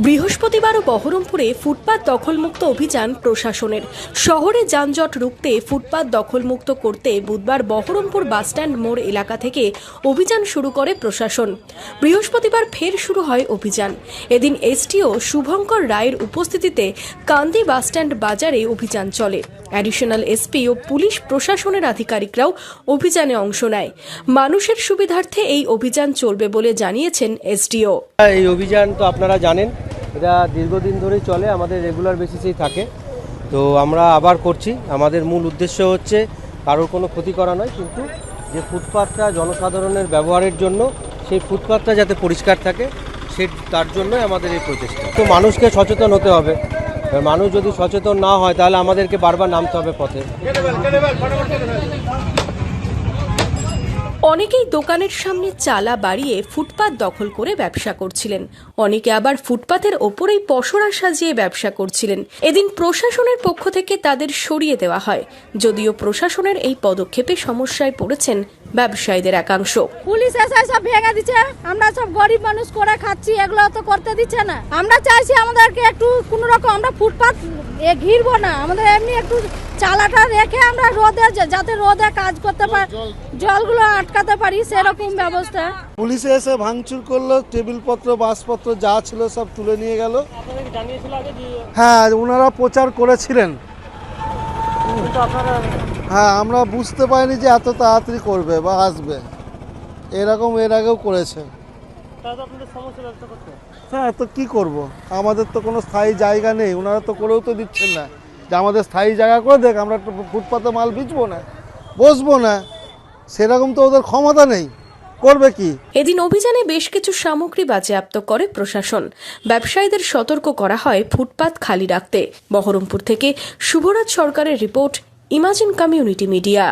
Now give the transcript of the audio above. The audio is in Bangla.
ও বহরমপুরে ফুটপাত দখলমুক্ত অভিযান প্রশাসনের। শহরে যানজট রুখতে ফুটপাত দখলমুক্ত করতে বুধবার বহরমপুর বাসস্ট্যান্ড মোড় এলাকা থেকে অভিযান শুরু করে প্রশাসন। বৃহস্পতিবার ফের শুরু হয় অভিযান। এদিন এসটিও শুভঙ্কর রায়ের উপস্থিতিতে কান্দি বাসস্ট্যান্ড বাজারে অভিযান চলে। অ্যাডিশনাল এসপি ও পুলিশ প্রশাসনের আধিকারিকরাও অভিযানে অংশ নেয়। মানুষের সুবিধার্থে এই অভিযান চলবে বলে জানিয়েছেন এসডিও। এই অভিযান তো আপনারা জানেন এটা দীর্ঘদিন ধরেই চলে, আমাদের রেগুলার বেসিসেই থাকে। তো আমরা আবার করছি। আমাদের মূল উদ্দেশ্য হচ্ছে, কারোর কোনো ক্ষতি করা নয়, কিন্তু যে ফুটপাথটা জনসাধারণের ব্যবহারের জন্য, সেই ফুটপাথটা যাতে পরিষ্কার থাকে, সে, তার জন্যই আমাদের এই প্রচেষ্টা। তো মানুষকে সচেতন হতে হবে। মানুষ যদি সচেতন না হয়, তাহলে আমাদেরকে বারবার নামতে হবে পথে। অনেকেই দোকানের সামনে চালা বাড়িয়ে ফুটপাত দখল করে ব্যবসা করছিলেন। অনেকে আবার ফুটপাতের ওপরেই পসরা সাজিয়ে ব্যবসা করছিলেন। এদিন প্রশাসনের পক্ষ থেকে তাদের সরিয়ে দেওয়া হয়। যদিও প্রশাসনের এই পদক্ষেপে সমস্যায় পড়েছেন ব্যবসায়ীদের একাংশ। পুলিশ এসে সব ভেঙে দিচ্ছে। আমরা সব গরিব মানুষ করে খাচ্ছি, এগুলো তো করতে দিচ্ছে না। আমরা চাইছি আমাদেরকে একটু কোনো রকম আমরা ফুটপাত ঘিরবো না। আমাদের এমনি একটু চালাটা রেখে আমরা রোদে যাতে রোদে কাজ করতে পারি জলগুলো আটকাতে পারি সেরকম ব্যবস্থা। পুলিশে এসে ভাঙচুর করল টেবিলপত্র বাসপত্র যা ছিল সব তুলে নিয়ে গেল। হ্যাঁ ওনারা প্রচার করেছিলেন। হ্যাঁ আমরা বুঝতে পারিনি যে এত তাড়াতাড়ি করবে বা আসবে। এরকম এর আগেও করেছে। হ্যাঁ তো কি করব? আমাদের তো কোনো স্থায়ী জায়গা নেই ওনারা তো করেও তো দিচ্ছেন না। যে আমাদের স্থায়ী জায়গা করে দেখ, আমরা ফুটপাতে মাল বিচবো না, বসবো না। সেরকম তো ওদের ক্ষমতা নেই। করবে কি? এদিন অভিযানে বেশ কিছু সামগ্রী বাজেয়াপ্ত করে প্রশাসন। ব্যবসায়ীদের সতর্ক করা হয় ফুটপাত খালি রাখতে। বহরমপুর থেকে শুভরাজ সরকারের রিপোর্ট, ইমাজিন কমিউনিটি মিডিয়া।